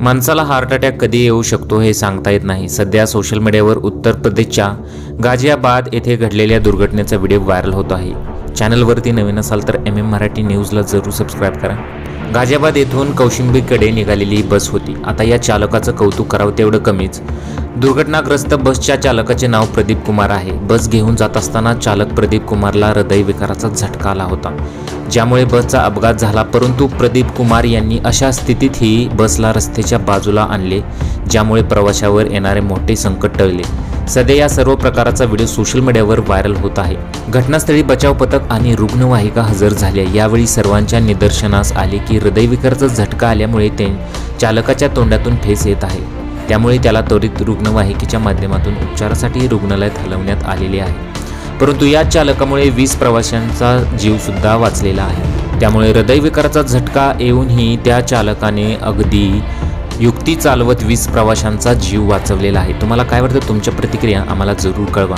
माणसाला heart attack कधी येऊ शकतो हे सांगता येत नाही. सध्या सोशल मीडियावर उत्तर प्रदेशच्या गाझियाबाद येथे घडलेल्या दुर्घटनेचा व्हिडिओ व्हायरल होत आहे. चॅनलवरती नवीन असाल तर एम एम मराठी न्यूजला जरूर सबस्क्राईब करा. गाजियाबाद येथून कौशिंबीकडे निघालेली ही बस होती. आता या चालकाचं कौतुक करावं तेवढं कमीच. दुर्घटनाग्रस्त बसच्या चालकाचे नाव प्रदीप कुमार आहे. बस घेऊन जात असताना चालक प्रदीप कुमारला हृदयविकाराचा झटका आला होता. ज्यामुळे बसचा अपघात झाला परंतु प्रदीप कुमार यांनी अशा स्थितीतही बसला रस्त्याच्या बाजूला आणले. ज्यामुळे प्रवाशावर येणारे मोठे संकट टळले. सध्या या सर्व प्रकाराचा व्हिडिओ सोशल मीडियावर व्हायरल होत आहे. घटनास्थळी बचाव पथक आणि रुग्णवाहिका हजर झाल्या. यावेळी सर्वांच्या निदर्शनास आले की हृदयविकाराचा झटका आल्यामुळे ते चालकाच्या तोंडातून फेस येत आहे. त्यामुळे त्याला त्वरित रुग्णवाहिकेच्या माध्यमातून उपचारासाठी रुग्णालयात हलवण्यात आलेले आहे. परंतु या चालकामुळे वीस प्रवाशांचा जीवसुद्धा वाचलेला आहे. त्यामुळे हृदयविकाराचा झटका येऊनही त्या चालकाने अगदी युक्ती चालवत वीस प्रवाशांचा जीव वाचवलेला आहे. तुम्हाला काय वाटतं? तुमच्या प्रतिक्रिया आम्हाला जरूर कळवा.